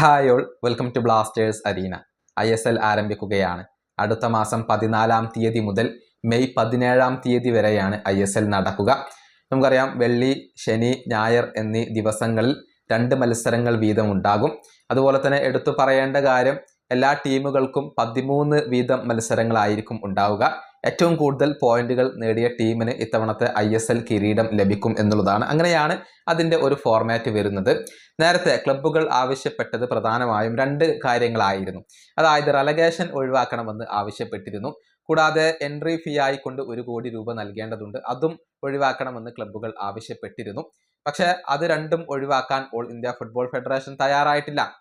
Hi all welcome to Blasters arena. I S L ആരംഭിക്കുകയാണ്. അടുത്ത മാസം പതിനാലാം തീയതി മുതൽ മെയ് പതിനേഴാം തീയതി വരെയാണ് ഐ എസ് എൽ നടക്കുക. നമുക്കറിയാം വെള്ളി ശനി ഞായർ എന്നീ ദിവസങ്ങളിൽ രണ്ട് മത്സരങ്ങൾ വീതം ഉണ്ടാകും അതുപോലെ തന്നെ എടുത്തു പറയേണ്ട കാര്യം എല്ലാ ടീമുകൾക്കും പതിമൂന്ന് വീതം മത്സരങ്ങളായിരിക്കും ഉണ്ടാവുക. ഏറ്റവും കൂടുതൽ പോയിന്റുകൾ നേടിയ ടീമിന് ഇത്തവണത്തെ ഐ എസ് എൽ കിരീടം ലഭിക്കും എന്നുള്ളതാണ്. അങ്ങനെയാണ് അതിന്റെ ഒരു ഫോർമാറ്റ് വരുന്നത്. നേരത്തെ ക്ലബ്ബുകൾ ആവശ്യപ്പെട്ടത് പ്രധാനമായും രണ്ട് കാര്യങ്ങളായിരുന്നു. അതായത് റലഗേഷൻ ഒഴിവാക്കണമെന്ന് ആവശ്യപ്പെട്ടിരുന്നു. കൂടാതെ എൻട്രി ഫീ ആയിക്കൊണ്ട് ഒരു കോടി രൂപ നൽകേണ്ടതുണ്ട്. അതും ഒഴിവാക്കണമെന്ന് ക്ലബ്ബുകൾ ആവശ്യപ്പെട്ടിരുന്നു. പക്ഷേ അത് രണ്ടും ഒഴിവാക്കാൻ ഓൾ ഇന്ത്യ ഫുട്ബോൾ ഫെഡറേഷൻ തയ്യാറായിട്ടില്ല.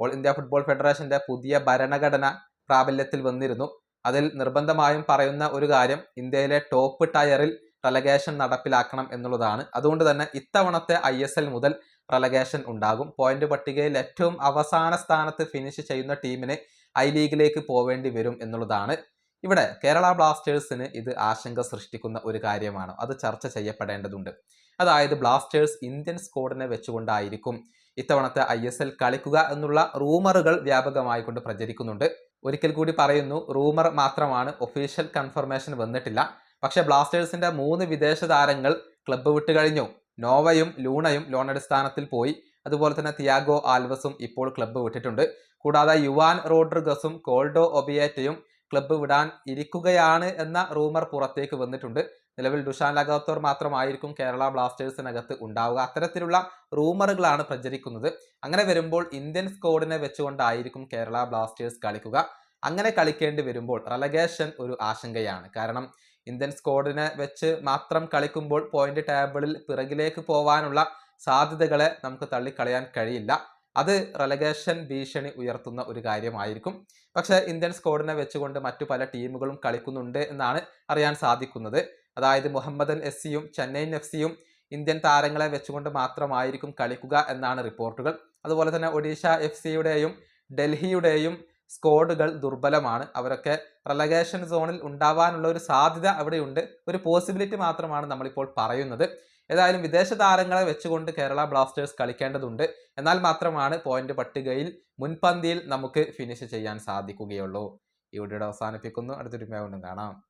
ഓൾ ഇന്ത്യ ഫുട്ബോൾ ഫെഡറേഷന്റെ പുതിയ ഭരണഘടന പ്രാബല്യത്തിൽ വന്നിരുന്നു. അതിൽ നിർബന്ധമായും പറയുന്ന ഒരു കാര്യം ഇന്ത്യയിലെ ടോപ്പ് ടയറിൽ റലഗേഷൻ നടപ്പിലാക്കണം എന്നുള്ളതാണ്. അതുകൊണ്ട് തന്നെ ഇത്തവണത്തെ ഐ മുതൽ റലഗേഷൻ ഉണ്ടാകും. പോയിന്റ് പട്ടികയിൽ ഏറ്റവും അവസാന സ്ഥാനത്ത് ഫിനിഷ് ചെയ്യുന്ന ടീമിന് ഐ ലീഗിലേക്ക് പോവേണ്ടി വരും എന്നുള്ളതാണ്. ഇവിടെ കേരള ബ്ലാസ്റ്റേഴ്സിന് ഇത് ആശങ്ക സൃഷ്ടിക്കുന്ന ഒരു കാര്യമാണ്. അത് ചർച്ച ചെയ്യപ്പെടേണ്ടതുണ്ട്. അതായത് ബ്ലാസ്റ്റേഴ്സ് ഇന്ത്യൻ സ്ക്വാഡിനെ വെച്ചുകൊണ്ടായിരിക്കും ഇത്തവണത്തെ ഐ കളിക്കുക എന്നുള്ള റൂമറുകൾ വ്യാപകമായിക്കൊണ്ട് പ്രചരിക്കുന്നുണ്ട്. ഒരിക്കൽ കൂടി പറയുന്നു റൂമർ മാത്രമാണ്. ഒഫീഷ്യൽ കൺഫർമേഷൻ വന്നിട്ടില്ല. പക്ഷേ ബ്ലാസ്റ്റേഴ്സിന്റെ മൂന്ന് വിദേശ താരങ്ങൾ ക്ലബ്ബ് വിട്ട് കഴിഞ്ഞു. നോവയും ലൂണയും ലോൺ അടിസ്ഥാനത്തിൽ പോയി. അതുപോലെ തന്നെ തിയാഗോ ആൽവസും ഇപ്പോൾ ക്ലബ്ബ് വിട്ടിട്ടുണ്ട്. കൂടാതെ യുവാൻ റോഡ്രിഗസും കോൾഡോ ഒബിയേറ്റയും ക്ലബ്ബ് വിടാൻ ഇരിക്കുകയാണ് എന്ന റൂമർ പുറത്തേക്ക് വന്നിട്ടുണ്ട്. നിലവിൽ ദുഷാൻ ലഗാത്തോർ മാത്രമായിരിക്കും കേരള ബ്ലാസ്റ്റേഴ്സിനകത്ത് ഉണ്ടാവുക. അത്തരത്തിലുള്ള റൂമറുകളാണ് പ്രചരിക്കുന്നത്. അങ്ങനെ വരുമ്പോൾ ഇന്ത്യൻ സ്കോഡിനെ വെച്ചുകൊണ്ടായിരിക്കും കേരള ബ്ലാസ്റ്റേഴ്സ് കളിക്കുക. അങ്ങനെ കളിക്കേണ്ടി വരുമ്പോൾ റലഗേഷൻ ഒരു ആശങ്കയാണ്. കാരണം ഇന്ത്യൻ സ്കോഡിനെ വെച്ച് മാത്രം കളിക്കുമ്പോൾ പോയിന്റ് ടേബിളിൽ പിറകിലേക്ക് പോവാനുള്ള സാധ്യതകളെ നമുക്ക് തള്ളിക്കളയാൻ കഴിയില്ല. അത് റെലഗേഷൻ ഭീഷണി ഉയർത്തുന്ന ഒരു കാര്യമായിരിക്കും. പക്ഷെ ഇന്ത്യൻ സ്ക്വാഡിനെ വെച്ചുകൊണ്ട് മറ്റു പല ടീമുകളും കളിക്കുന്നുണ്ട് എന്നാണ് അറിയാൻ സാധിക്കുന്നത്. അതായത് മുഹമ്മദൻ എസ് സിയും ചെന്നൈയിൻ എഫ് സിയും ഇന്ത്യൻ താരങ്ങളെ വെച്ചുകൊണ്ട് മാത്രമായിരിക്കും കളിക്കുക എന്നാണ് റിപ്പോർട്ടുകൾ. അതുപോലെ തന്നെ ഒഡീഷ എഫ് സിയുടെയും ഡൽഹിയുടെയും സ്ക്വാഡുകൾ ദുർബലമാണ്. അവരൊക്കെ റെലഗേഷൻ സോണിൽ ഉണ്ടാവാനുള്ള ഒരു സാധ്യത അവിടെയുണ്ട്. ഒരു പോസിബിലിറ്റി മാത്രമാണ് നമ്മളിപ്പോൾ പറയുന്നത്. ഏതായാലും വിദേശ താരങ്ങളെ വെച്ചുകൊണ്ട് കേരള ബ്ലാസ്റ്റേഴ്സ് കളിക്കേണ്ടതുണ്ട്. എന്നാൽ മാത്രമാണ് പോയിന്റ് പട്ടികയിൽ മുൻപന്തിയിൽ നമുക്ക് ഫിനിഷ് ചെയ്യാൻ സാധിക്കുകയുള്ളൂ. ഈ വീഡിയോ അവസാനിപ്പിക്കുന്നു. അടുത്തൊരു കാണാം.